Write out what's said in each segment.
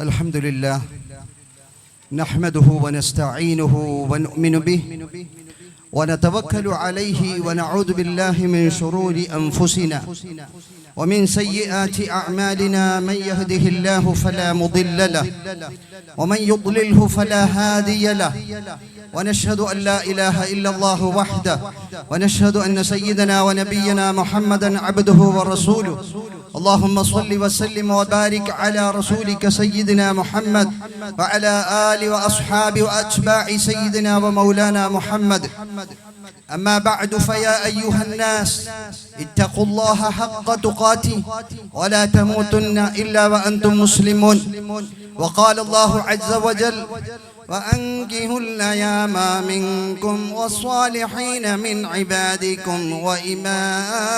الحمد لله. نحمده ونستعينه ونؤمن به ونتوكل عليه ونعوذ بالله من شرور أنفسنا ومن سيئات أعمالنا من يهده الله فلا مضل له ومن يضلله فلا هادي له ونشهد أن لا إله إلا الله وحده ونشهد أن سيدنا ونبينا محمدا عبده ورسوله اللهم صل وسلم وبارك على رسولك سيدنا محمد وعلى آل وأصحاب وأتباع سيدنا ومولانا محمد. أما بعد فيا أيها الناس اتقوا الله حق تقاته ولا تموتن إلا وأنتم مسلمون. وقال الله عز وجل وأنكهوا الأيام منكم والصالحين من عبادكم وإمائكم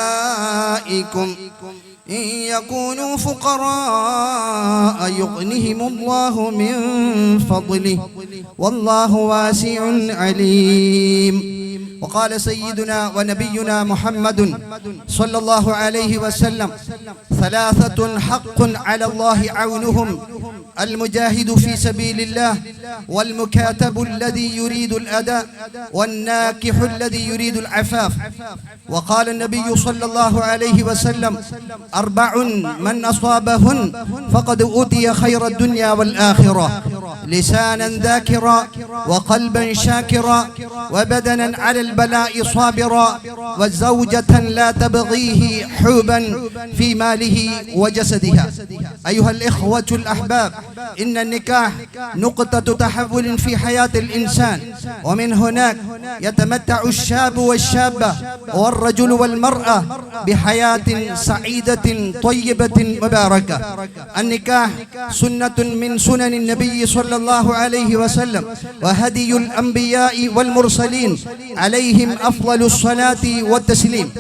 إن يكونوا فقراء يغنهم الله من فضله والله واسع عليم وقال سيدنا ونبينا محمد صلى الله عليه وسلم ثلاثة حق على الله عونهم المجاهد في سبيل الله والمكاتب الذي يريد الأداء والناكح الذي يريد العفاف. وقال النبي صلى الله عليه وسلم أربع من أصابهن فقد أوتي خير الدنيا والآخرة. لسانا ذاكرا وقلبا شاكرا وبدنا على البلاء صابرا وزوجة لا تبغيه حوبا في ماله وجسدها. أيها الإخوة الأحباب إن النكاح نقطة تحول في حياة الإنسان ومن هناك يتمتع الشاب والشابة والرجل والمرأة بحياة سعيدة طيبة مباركة. النكاح سنة من سنن النبي صلى الله عليه وسلم وهدي الأنبياء والمرسلين عليهم أفضل الصلاة والتسليم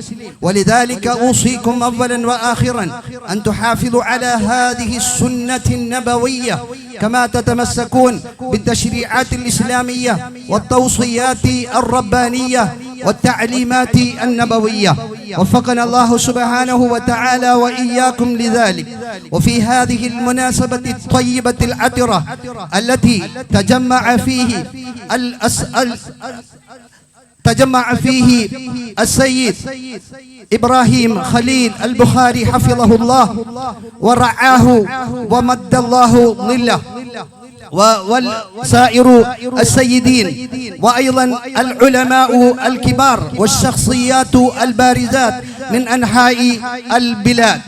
ولذلك أوصيكم أولا وآخرا أن تحافظوا على هذه السنة النبوية كما تتمسكون بالتشريعات الإسلامية والتوصيات الربانية والتعليمات النبوية. وفقنا الله سبحانه وتعالى وإياكم لذلك. وفي هذه المناسبة الطيبة العطرة التي تجمع فيه الأسأل تجمع فيه السيد إبراهيم خليل البخاري حفظه الله ورعاه ومد الله ظله وسائر السيدين وأيضا العلماء الكبار والشخصيات البارزات من أنحاء البلاد.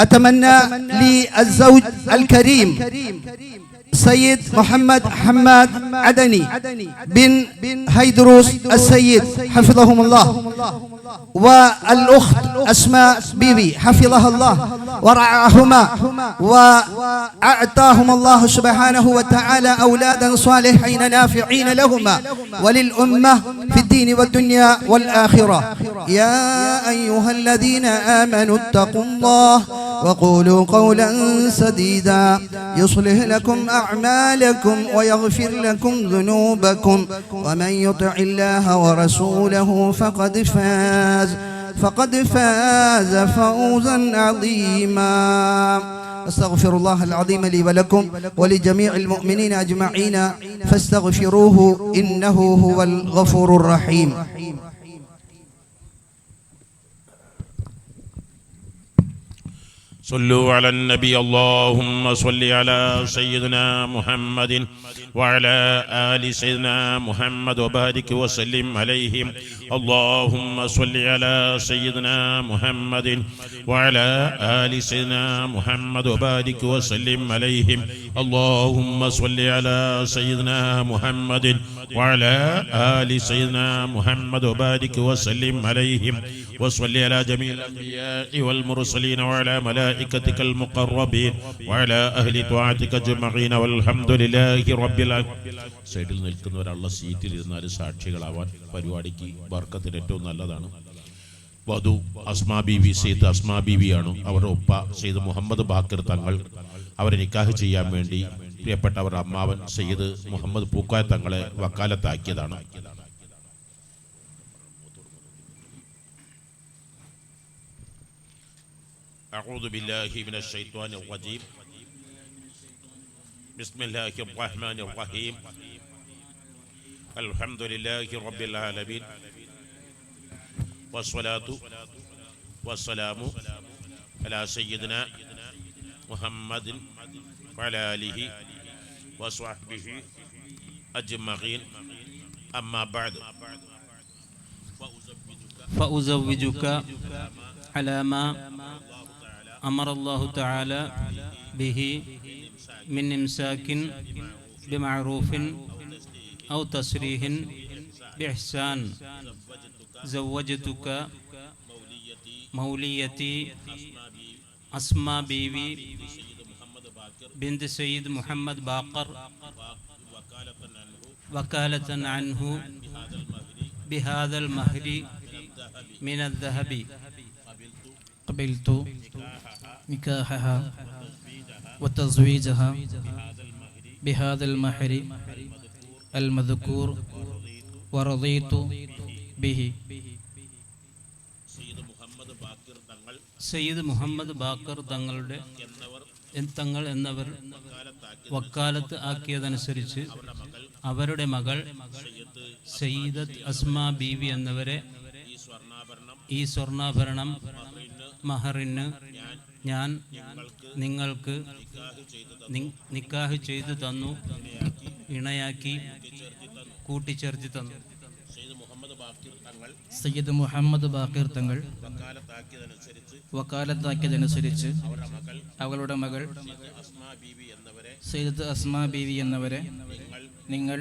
أتمنى للزوج الكريم سيد محمد حماد عدني بن هيدروس السيد حفظهم الله. والأخت أسماء بيبي حفظها الله. ورعاهما وأعطاهم الله سبحانه وتعالى أولادا صالحين نافعين لهما. وللأمة في الدين والدنيا والآخرة. يا أيها الذين آمنوا اتقوا الله وقولوا قولا سديدا. يصلح لكم أعمالكم ويغفر لكم ذنوبكم. ومن يطع الله ورسوله فقد فاز. فقد فاز فوزا عظيما. أستغفر الله العظيم لي ولكم ولجميع المؤمنين أجمعين. فاستغفروه إنه هو الغفور الرحيم. صلوا على النبي اللهم صل على سيدنا محمد وعلى آل سيدنا محمد وبارك وسلم عليهم اللهم صل على سيدنا محمد وعلى آل سيدنا محمد وبارك وسلم عليهم اللهم صل على سيدنا محمد وعلى آل سيدنا محمد وبارك وسلم عليهم وصل على جميع الأنبياء والمرسلين وعلى ملائكتك المقربين وعلى أهل طاعتك أجمعين والحمد لله رب العالمين സൈഡിൽ നിൽക്കുന്നവരുള്ള സീറ്റിൽ ഇരുന്നാൽ സാക്ഷികളാവാൻ പരിപാടിക്ക് ബർക്കത്തിന് ഏറ്റവും നല്ലതാണ് വധു അസ്മാ ബീവി സെയ്ദ് അസ്മാ ബീവിയാണ് അവരുടെ ഉപ്പ സെയ്ദ് മുഹമ്മദ് ബാക്കിർ തങ്ങൾ അവരെ നിക്കാഹ് ചെയ്യാൻ വേണ്ടി പ്രിയപ്പെട്ട അവരുടെ അമ്മാവൻ സെയ്ദ് മുഹമ്മദ് പൂക്കായ തങ്ങളെ വക്കാലത്താക്കിയതാണ് أعوذ بالله من الشيطان الرجيم بسم الله الرحمن الرحيم الحمد لله رب العالمين والصلاة والسلام على سيدنا محمد وعلى آله وصحبه أجمعين. أما بعد. فأزوجك على ما أمر الله تعالى به من إمساك بمعروف أو تسريح بإحسان. زوجتك موليتي أسماء بيبي بنت سيد محمد باقر وكالة عنه بهذا المهر من الذهب قبلت نكاحها وتزويجها بهذا المهر المذكور ورضيت به സയ്യിദ് മുഹമ്മദ് ബാക്കർ തങ്ങളുടെ എൻ- തങ്ങൾ എന്നവർ വക്കാലത്ത് ആക്കിയതനുസരിച്ച് അവരുടെ മകൾ സയ്യിദത്ത് അസ്മ ബീവി എന്നവരെ ഈ സ്വർണാഭരണം മഹറിന് ഞാൻ നിങ്ങൾക്ക് നിക്കാഹ് ചെയ്തു തന്നു. ഇണയാക്കി കൂട്ടിച്ചേർത്തി തന്നു. സയ്യിദ് മുഹമ്മദ് ബാക്കിർ തങ്ങൾ വക്കാലത്താക്കിയതനുസരിച്ച് അവളുടെ മകൾ സയ്യിദ് അസ്മാ ബീവി എന്നവരെ നിങ്ങൾ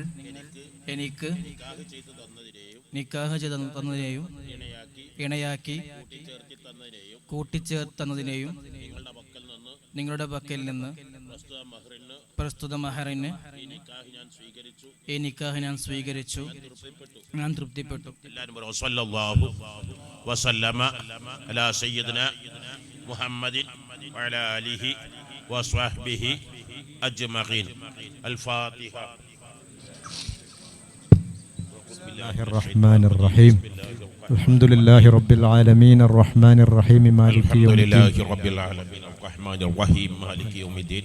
എനിക്ക് നിക്കാഹ് ചെയ്ത് തന്നതിനെയും ഇണയാക്കി കൂട്ടിച്ചേർത്തന്നതിനെയും നിങ്ങളുടെ പക്കൽ നിന്ന് പ്രസ്തുത മഹറിന് ഈ നിക്കാഹ് ഞാൻ സ്വീകരിച്ചു ഞാൻ തൃപ്തിപ്പെട്ടു എല്ലാവരും പറ വസല്ലല്ലാഹു വസല്ലമ അലാ സയ്യിദിന മുഹമ്മദിൻ വഅലാ ആലിഹി വസ്വഹ്ബിഹി അജ്മഈൻ അൽ ഫാത്തിഹ الله الرحمن الرحيم الحمد لله رب العالمين الرحمن الرحيم مالك الحمد يوم لله الدين رب العالمين الرحمن الرحيم مالك يوم الدين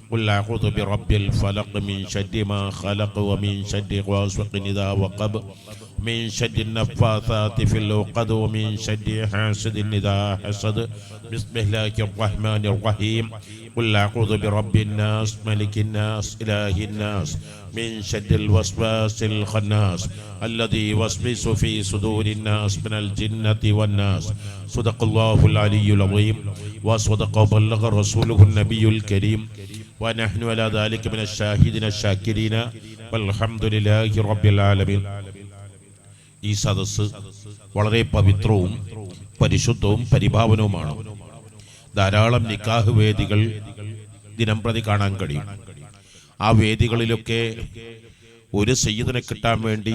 قل أعوذ برب الفلق من شر ما خلق ومن شر غاسق إذا وقب من شر النفاثات في العقد ومن شر حاسد إذا حسد. بسم الله الرحمن الرحيم. قل أعوذ برب الناس ملك الناس إله الناس من شر الوسواس الخناس الذي يوسوس في صدور الناس من الجنة والناس. صدق الله العلي العظيم وصدق وبلغ رسوله النبي الكريم. ونحن على ذلك من الشاهدين الشاكرين والحمد لله رب العالمين ഈ സദസ്സ് വളരെ പവിത്രവും പരിശുദ്ധവും പരിഭാവനവുമാണ് ധാരാളം നിക്കാഹ് വേദികൾ ദിനം പ്രതി കാണാൻ കഴിയും ആ വേദികളിലൊക്കെ ഒരു സയ്യിദിനെ കിട്ടാൻ വേണ്ടി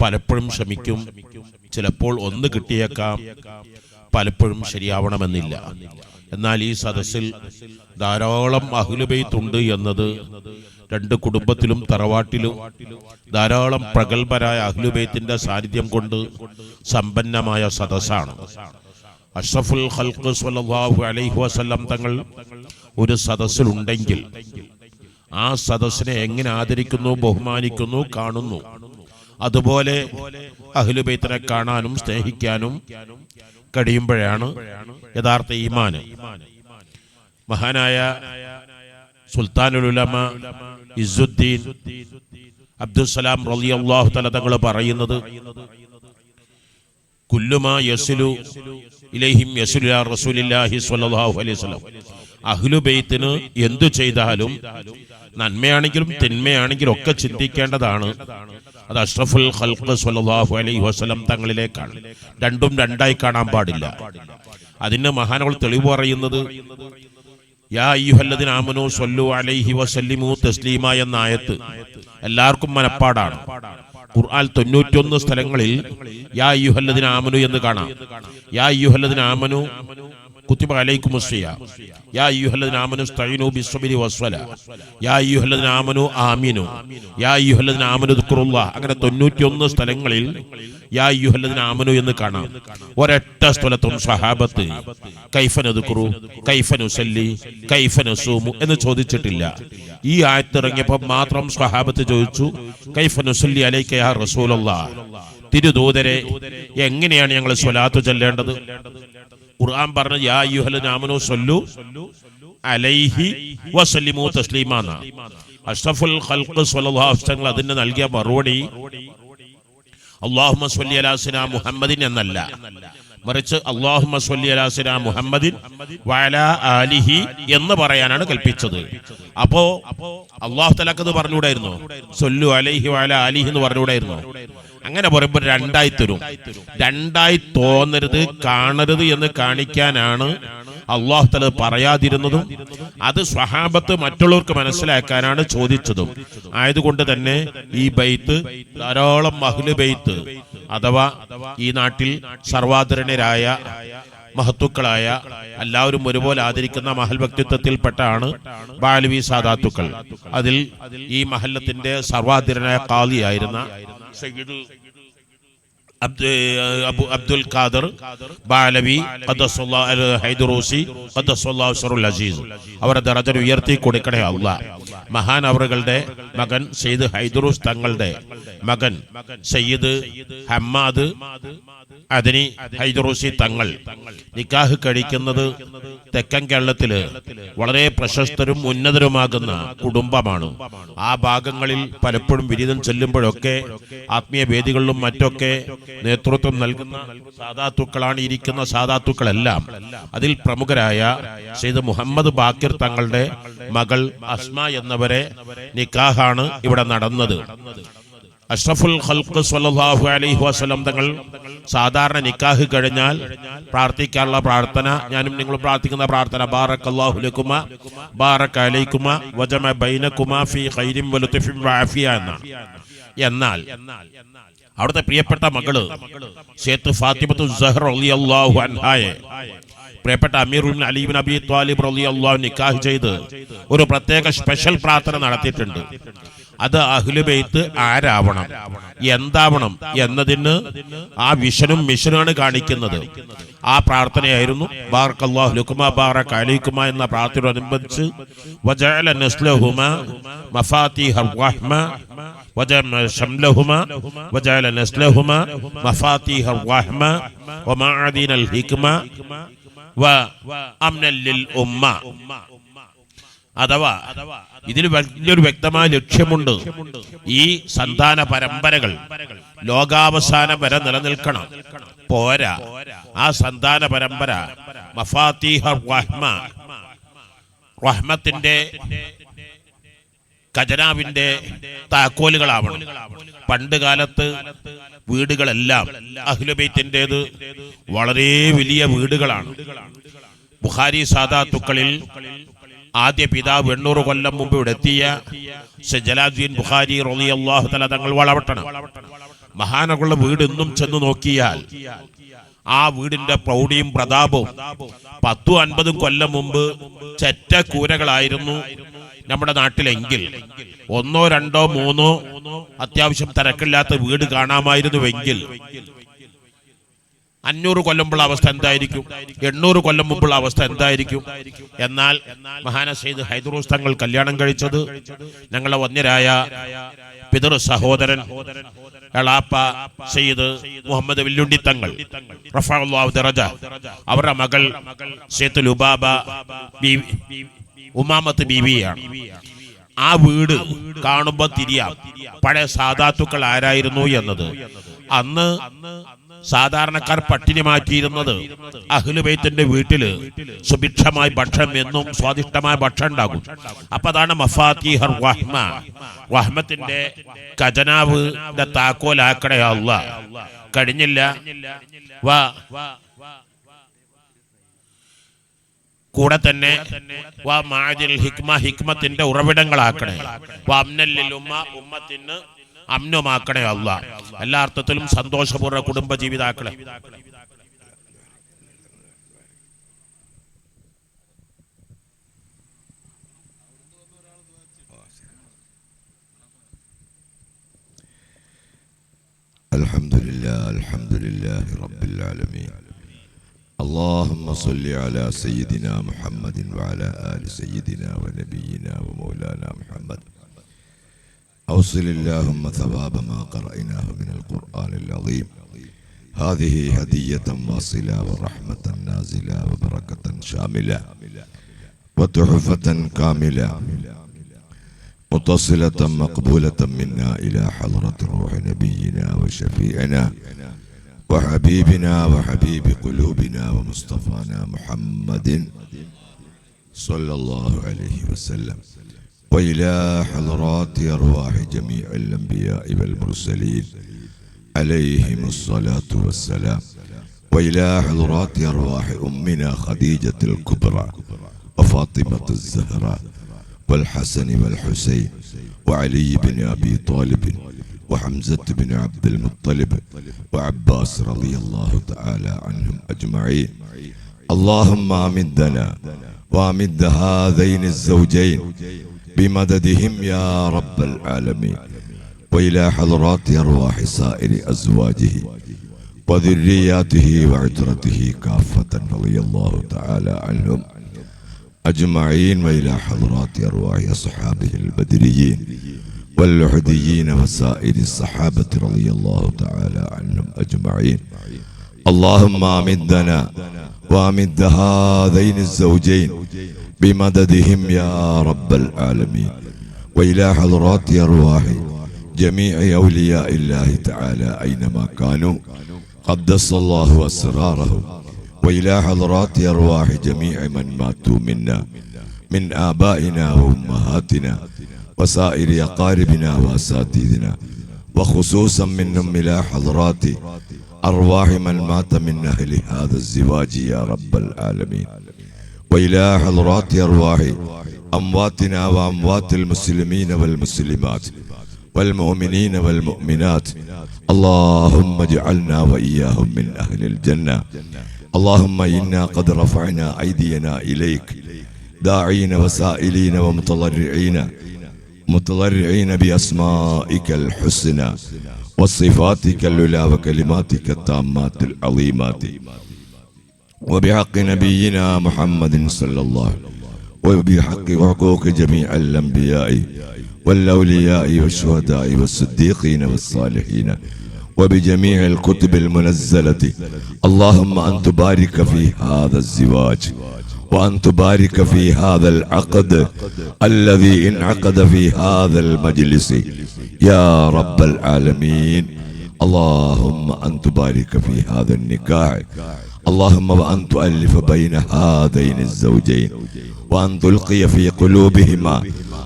പലപ്പോഴും ശ്രമിക്കും ചിലപ്പോൾ ഒന്ന് കിട്ടിയേക്കാം പലപ്പോഴും ശരിയാവണമെന്നില്ല എന്നാൽ ഈ സദസ്സിൽ ധാരാളം അഹ്ലുബൈത്തുണ്ട് എന്നത് രണ്ട് കുടുംബത്തിലും തറവാട്ടിലും ധാരാളം പ്രഗത്ഭരായ അഹ്ലുബൈത്തിന്റെ സാന്നിധ്യം കൊണ്ട് സമ്പന്നമായ സദസ്സാണ്. അഷ്റഫുൽ ഖൽഖ് സല്ലല്ലാഹു അലൈഹി വസല്ലം തങ്ങൾ ഒരു സദസ്സിലുണ്ടെങ്കിൽ ആ സദസ്സിനെ എങ്ങനെ ആദരിക്കുന്നു ബഹുമാനിക്കുന്നു കാണുന്നു? അതുപോലെ അഹ്ലുബൈത്തിനെ കാണാനും സ്നേഹിക്കാനും കഴിയുമ്പോഴാണ് യഥാർത്ഥ ഈമാന്. മഹാനായ സുൽത്താനുൽ ഉലമ ഇസുദ്ദീൻ അബ്ദുസലാം റളിയല്ലാഹു തല തങ്ങൾ പറയുന്നത് സ്വല്ലല്ലാഹു അലൈഹി വസല്ലം. അഹ്ലു ബൈത്തിന് എന്തു ചെയ്താലും നന്മയാണെങ്കിലും തിന്മയാണെങ്കിലും ഒക്കെ ചിന്തിക്കേണ്ടതാണ്. അത് അഷ്റഫുൽ ഖൽഖ് സല്ലല്ലാഹു അലൈഹി വസല്ലം തങ്ങളിലേക്കാണ്. രണ്ടും രണ്ടായി കാണാൻ പാടില്ല. അതിന് മഹാനവൾ തെളിവ് പറയുന്നത് യാ അയ്യുഹല്ലദിന ആമനു സല്ലു അലൈഹി വസല്ലിമു തസ്ലീമ എന്ന ആയത്ത് എല്ലാവർക്കും മനപ്പാടാണ്. ഖുർആൻ തൊണ്ണൂറ്റൊന്ന് സ്ഥലങ്ങളിൽ യാ അയ്യുഹല്ലദിന ആമനു എന്ന് കാണാം. യാ അയ്യുഹല്ലദിന ആമനു കുത്തിബ അലൈക്കും യാ അയ്യുഹല്ലദിന ആമനു സ്തഈനു ബിസ്സബ്രി വസ്വല യാ അയ്യുഹല്ലദിന ആമനു യാ അയ്യുഹല്ലദിന ആമനു ദിക്റുല്ലാഹ് അങ്ങനെ തൊണ്ണൂറ്റിയൊന്ന് സ്ഥലങ്ങളിൽ യാ അയ്യുഹല്ലദിന ആമനു എന്ന് കാണാം. ഒരൊറ്റ സ്ഥലത്തും സഹാബത്ത് കൈഫനുദുക്റു കൈഫനുസല്ലി കൈഫനുസൂമു എന്ന് ചോദിച്ചിട്ടില്ല. ഈ ആയത്ത് ഇറങ്ങിയപ്പോൾ മാത്രം സ്വഹാബത്ത് ചോദിച്ചു കൈഫനുസല്ലി അലൈക യാ റസൂലല്ലാഹ് തിരുദൂതരെ എങ്ങനെയാണ് ഞങ്ങൾ സ്വലാത്ത് ചൊല്ലേണ്ടത്? ഖുർആൻ പറഞ്ഞ യാ അയ്യുഹല്ലദിന നാമനു സല്ലു അലൈഹി വസല്ലിമു തസ്ലീമാന അഷ്റഫുൽ ഖൽഖ് സ്വല്ലല്ലാഹു അലൈഹി വസല്ലം അതിന് നൽകിയ മറുപടി അല്ലാഹുമ്മ സ്വല്ലി അലാസിന മുഹമ്മദിൻ എന്നല്ല. മറിച്ച് അള്ളാഹുമ സ്വല്ലി അലാസിന മുഹമ്മദിൻ വഅല ആലിഹി എന്ന് പറയാനാണ് കൽപ്പിച്ചത്. അപ്പോ അള്ളാഹു തലക്കത് പറഞ്ഞുകൂടായിരുന്നു? സൊല്ലു അലൈഹി വഅല ആലിഹി എന്ന് പറഞ്ഞുകൂടായിരുന്നു? അങ്ങനെ പറയുമ്പോൾ രണ്ടായി തരും. രണ്ടായി തോന്നരുത് കാണരുത് എന്ന് കാണിക്കാനാണ് അള്ളാഹു തല പറയാതിരുന്നതും അത് സ്വഹാബത്ത് മറ്റുള്ളവർക്ക് മനസ്സിലാക്കാനാണ് ചോദിച്ചതും. ആയതുകൊണ്ട് തന്നെ ഈ ബൈത്ത് ധാരാളം മഹുൽ ബൈത്ത് അഥവാ ഈ നാട്ടിൽ സർവാദരണരായ മഹത്തുക്കളായ എല്ലാവരും ഒരുപോലെ ആദരിക്കുന്ന മഹൽ വ്യക്തിത്വത്തിൽപ്പെട്ടാണ് ബാലവി സാദാത്തുക്കൾ. അതിൽ ഈ മഹല്ലത്തിന്റെ സർവാധിരനായ കാളിയായിരുന്ന സയ്യിദ് അബു അബ്ദുൽ ഖാദർ ബാലവി ഹൈദറൂസി അസീസ്. അവരുടെ ദറജ ഉയർത്തി കൊടുക്കണേ അല്ല മഹാൻ അവറുകളുടെ മകൻ സയ്യിദ് ഹൈദറൂസ് തങ്ങളുടെ മകൻ സയ്യിദ് ഹമ്മാദ് അതിനി ഹൈദറൂസി തങ്ങൾ നിക്കാഹ് കഴിക്കുന്നത് തെക്കൻ കേരളത്തിൽ വളരെ പ്രശസ്തരും ഉന്നതരുമാകുന്ന കുടുംബമാണ്. ആ ഭാഗങ്ങളിൽ പലപ്പോഴും ബിരുദം ചെല്ലുമ്പോഴൊക്കെ ആത്മീയ വേദികളിലും മറ്റൊക്കെ നേതൃത്വം നൽകുന്ന സാധാത്തുക്കളാണ് ഇരിക്കുന്ന സാധാത്തുക്കളെല്ലാം. അതിൽ പ്രമുഖരായ സെയ്ദ് മുഹമ്മദ് ബാക്കിർ തങ്ങളുടെ മകൾ അസ്മ എന്നവരെ നിക്കാഹാണ് ഇവിടെ നടന്നത്. അഷ്റഫുൽ ഖൽഖ് സല്ലല്ലാഹു അലൈഹി വസല്ലം തങ്ങൾ സാധാരണ നിക്കാഹ് കഴിഞ്ഞാൽ പ്രാർത്ഥിക്കാനുള്ള പ്രാർത്ഥന ഞാനും നിങ്ങൾ പ്രാർത്ഥിക്കുന്ന പ്രാർത്ഥന ബാറക്കല്ലാഹു ലക്കുമ ബാറക അലൈക്കുമ വജമ ബൈനക്കുമ ഫീ ഖൈരിൻ വലുത്ഫിൻ വാഫിയ എന്ന എന്നാൽ അവിടുത്തെ പ്രിയപ്പെട്ട മകൾ സേത്ത് ഫാത്തിമത്തു സഹർ റളിയല്ലാഹു അൻഹായെ പ്രിയപ്പെട്ട അമീറുൽ അലീബിൻ അബി ത്വാലിബ് റളിയല്ലാഹു നിക്കാഹ് ചെയ്ത് ഒരു പ്രത്യേക സ്പെഷ്യൽ പ്രാർത്ഥന നടത്തിയിട്ടുണ്ട്. അത് അഹ്ലുബെയ്ത്ത് ആരാവണം എന്താവണം എന്നതിന് ആ വിഷനും മിഷനുമാണ് കാണിക്കുന്നത് ആ പ്രാർത്ഥനയായിരുന്നു ബാറക്കല്ലാഹു ലക്കുമ ബാറക അലൈക്കുമ എന്ന പ്രാർത്ഥനയോടനുബന്ധിച്ച് വജഅല നസ്ലഹുമ മഫാത്തിഹ റഹ്മ وجمع شملهما وجعل نسلهما مفاتيح الرحمة ومعادن الحكمة وأمنا للأمة അഥവാ ഇതിൽ വലിയൊരു വ്യക്തമായ ലക്ഷ്യമുണ്ട്. ഈ സന്താന പരമ്പരകൾ ലോകാവസാനം വരെ നിലനിൽക്കണം. പോരാ. ആ സന്താന പരമ്പര മഫാത്തിഹ റഹ്മ. റഹ്മത്തിന്റെ ഖജനാവിന്റെ താക്കോലുകളാവണം. പണ്ട് കാലത്ത് വീടുകളെല്ലാം അഹ്ലുബൈത്തിന്റെത് വളരെ വലിയ വീടുകളാണ്. ബുഹാരി സാദാത്തുക്കളിൽ ആദ്യ പിതാവ് എണ്ണൂറ് കൊല്ലം മുമ്പ് ഇവിടെ എത്തിയ ജലാദ്ദീൻ ബുഖാരി റളിയല്ലാഹു തല തങ്ങൾ വളവട്ടണം. മഹാനകളുടെ വീട് ഇന്നും ചെന്ന് നോക്കിയാൽ ആ വീടിന്റെ പ്രൗഢിയും പ്രതാപവും പത്തും അൻപതും കൊല്ലം മുമ്പ് ചെറ്റ കൂരകളായിരുന്നു നമ്മുടെ നാട്ടിലെങ്കിൽ. ഒന്നോ രണ്ടോ മൂന്നോ അത്യാവശ്യം തിരക്കില്ലാത്ത വീട് കാണാമായിരുന്നുവെങ്കിൽ അഞ്ഞൂറ് കൊല്ലമുള്ള അവസ്ഥ എന്തായിരിക്കും? എണ്ണൂറ് കൊല്ലം മുമ്പുള്ള അവസ്ഥ എന്തായിരിക്കും? എന്നാൽ മഹാന സെയ്ദ് ഹൈദറൂസ് തങ്ങൾ കല്യാണം കഴിച്ചത് ഞങ്ങളെ വന്യരായ പിതൃ സഹോദരൻ എളാപ്പ സെയ്ദ് മുഹമ്മദ് വില്ലുണ്ടി തങ്ങൾ റഫാഉല്ലാഹു ദറജ അവരുടെ മകൾ സെയ്ത്ത് ലുബാബ ഉമാമത്ത് ബീവിയാണ്. ആ വീട് കാണുമ്പോൾ തിരിയാം. പഴയ സാധാത്തുക്കൾ ആരായിരുന്നു എന്നത്? അന്ന് സാധാരണക്കാർ പട്ടിണി മാറ്റിയിരുന്നത് അഹ്ലുബൈത്തിന്റെ വീട്ടിൽ സുഭിക്ഷമായ ഭക്ഷണം എന്നും സ്വാദിഷ്ടമായ ഭക്ഷണം ഉണ്ടാകും. അപ്പൊ അതാണ് മഫാത്തിഹർ വഹ്മ വഹ്മത്തിന്റെ ഖജനാവ് താക്കോലാക്കണേ അല്ല കഴിഞ്ഞില്ല. വാ. കൂടെ തന്നെ വാ മാജിൽ ഹിക്മ ഹിക്മത്തിന്റെ ഉറവിടങ്ങളാക്കണേ. വാ അമ്നല്ലിൽ ഉമ്മ ഉമ്മത്തിന് അമ്നുമാക്കണേ അല്ല എല്ലാ അർത്ഥത്തിലും സന്തോഷപൂർവ്വ കുടുംബ ജീവിതാക്കളെ الحمد لله الحمد لله رب العالمين اللهم صل على سيدنا محمد وعلى آل سيدنا ونبينا ومولانا محمد أوصل اللهم ثواب ما قرأناه من القرآن العظيم هذه هدية واصلة ورحمة نازلة وبركة شاملة وتحفة كاملة متصلة مقبولة منا إلى حضرة روح نبينا وشفيعنا وحبيبنا وحبيب قلوبنا ومصطفانا محمد صلى الله عليه وسلم وإلى حضرات أرواح جميع الأنبياء والمرسلين. عليهم الصلاة والسلام. وإلى حضرات أرواح أمنا خديجة الكبرى وفاطمة الزهراء والحسن والحسين وعلي بن أبي طالب وحمزة بن عبد المطلب وعباس رضي الله تعالى عنهم أجمعين. اللهم أمدنا وأمد هذين الزوجين بمددهم يا رب العالمين وإلى حضرات أرواح سائر أزواجه وذرياته وعترته كافة رضي الله تعالى عنهم أجمعين وإلى حضرات أرواح أصحابه البدريين واللحديين وسائر الصحابة رضي الله تعالى عنهم أجمعين اللهم أمدنا وأمد هذين الزوجين بمددهم يا رب العالمين. وإلى حضرات أرواح جميع أولياء الله تعالى أينما كانوا. قدس الله أسرارهم وإلى حضرات أرواح جميع من ماتوا منا. من آبائنا وأمهاتنا. وسائر أقاربنا وأساتذنا. وخصوصا منهم إلى حضرات أرواح من مات من أهل هذا الزواج يا رب العالمين. وإلى حضرات أرواح أمواتنا وأموات المسلمين والمسلمات والمؤمنين والمؤمنات. اللهم اجعلنا وإياهم من أهل الجنة. اللهم إنا قد رفعنا أيدينا إليك. داعين وسائلين ومتضرعين. متضرعين بأسمائك الحسنى وصفاتك العلى وكلماتك التامات العظيمات. وبحق نبينا محمد صلى الله عليه وسلم وبحق وحقوق جميع الأنبياء والأولياء والشهداء والصديقين والصالحين وبجميع الكتب المنزلة اللهم أن تبارك في هذا الزواج وأن تبارك في هذا العقد الذي انعقد في هذا المجلس يا رب العالمين اللهم أن تبارك في هذا النكاح اللهم وأن تؤلف بين هذين الزوجين وأن تلقي في قلوبهما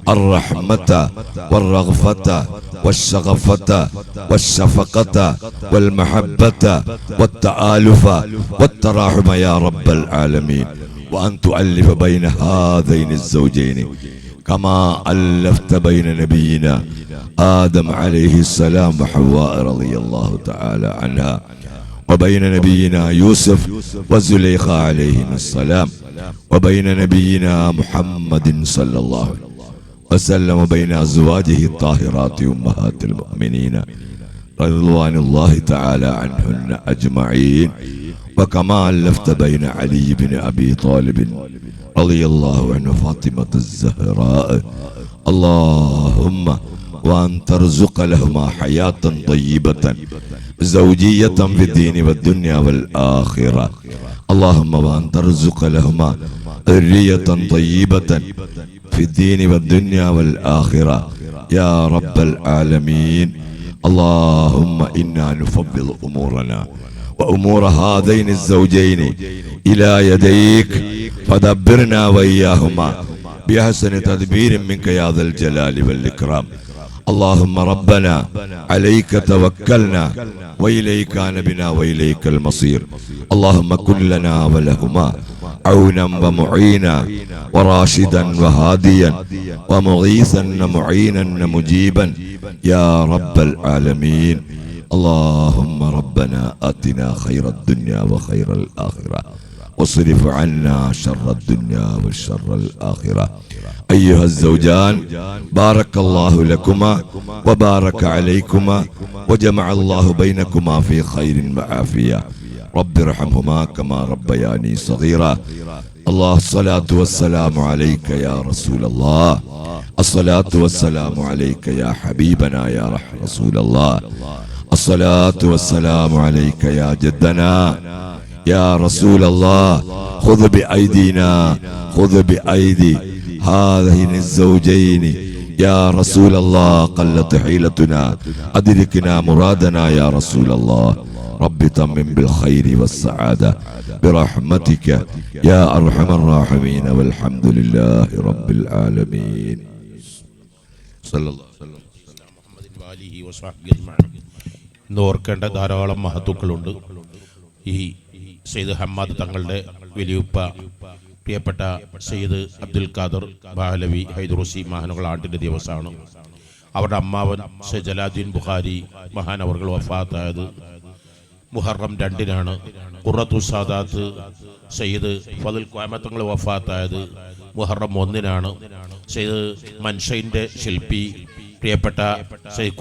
الرحمة والرغفة والشغفة والشفقة والمحبة والتآلف والتراحم يا رب العالمين وأن تؤلف بين هذين الزوجين كما ألفت بين نبينا آدم عليه السلام وحواء رضي الله تعالى عنها وبين نبينا يوسف وزليخة عليهما السلام وبين نبينا محمد صلى الله عليه وسلم بين أزواجه الطاهرات أمهات المؤمنين رضوان الله تعالى عنهن أجمعين وكما ألفت بين علي بن أبي طالب رضي الله عنه فاطمة الزهراء اللهم وأن ترزق لهما حياة طيبة زوجية في الدين والدنيا والآخرة. اللهم وأن ترزق لهما ذرية طيبة في الدين والدنيا والآخرة. يا رب العالمين اللهم إنا نفضل أمورنا وأمور هذين الزوجين إلى يديك فدبرنا وإياهما. بأحسن تدبير منك يا ذا الجلال والإكرام. اللهم ربنا عليك توكلنا وإليك نبنا وإليك المصير اللهم كن لنا ولهما عونا ومعينا وراشدا وهاديا ومغيثا ومعينا ومجيبا يا رب العالمين اللهم ربنا آتنا خير الدنيا وخير الآخرة واصرف عنا شر الدنيا وشر الآخرة. أيها الزوجان بارك الله لكما وبارك عليكما وجمع الله بينكما في خير وعافية. رب ارحمهما كما ربياني صغيرا. الله الصلاة والسلام عليك يا رسول الله. الصلاة والسلام عليك يا حبيبنا يا رسول الله. الصلاة والسلام عليك يا جدنا. يا رسول الله خذ بأيدينا خذ بأيدي هذين الزوجين يا رسول الله قلت حيلتنا أدركنا مرادنا يا رسول الله رب تمم بالخير والسعادة برحمتك يا أرحم الراحمين والحمد لله رب العالمين صلى الله عليه وسلم വാലിഹി വസ്വഹ്ബിഹി അജ്മഈൻ. ഇന്ന് ഓർക്കേണ്ട ധാരാളം മഹത്തുക്കളുണ്ട് ഈ സെയ്ദ് ഹമ്മാദ് തങ്ങളുടെ വലിയുപ്പ പ്രിയപ്പെട്ട സെയ്ദ് അബ്ദുൽ ഖാദർ ബാലവി ഹൈദുറുസി മഹാനുകൾ ആണ്ടിന്റെ ദിവസമാണ് അവരുടെ അമ്മാവൻ സെയ്ദ് ജലാദ്ദീൻ ബുഖാരി അവർകൾ വഫാത്തായത് മുഹറം രണ്ടിനാണ്. ഖുറത്തു സാദാത്ത് സയ്യിദ് ഫതുൽ കോയമത്തങ്ങൾ വഫാത്തായത് മുഹറം ഒന്നിനാണ്. സയ്യിദ് മൻഷൈന്റെ ശില്പി പ്രിയപ്പെട്ട സയ്യിദ്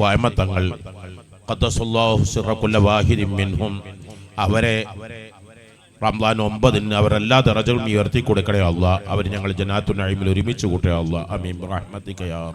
വാഹിദിൻ മിൻഹും അവരെ റംലാൻ ഒമ്പതിന് അവരെല്ലാ ദറജകളും ഉയർത്തി കൊടുക്കണേ അല്ല അവർ ഞങ്ങൾ ജനാത്തു നഴിമിൽ ഒരുമിച്ച് കൂട്ടേ അല്ല അമീം റഹ്മത്തിക്കയാർ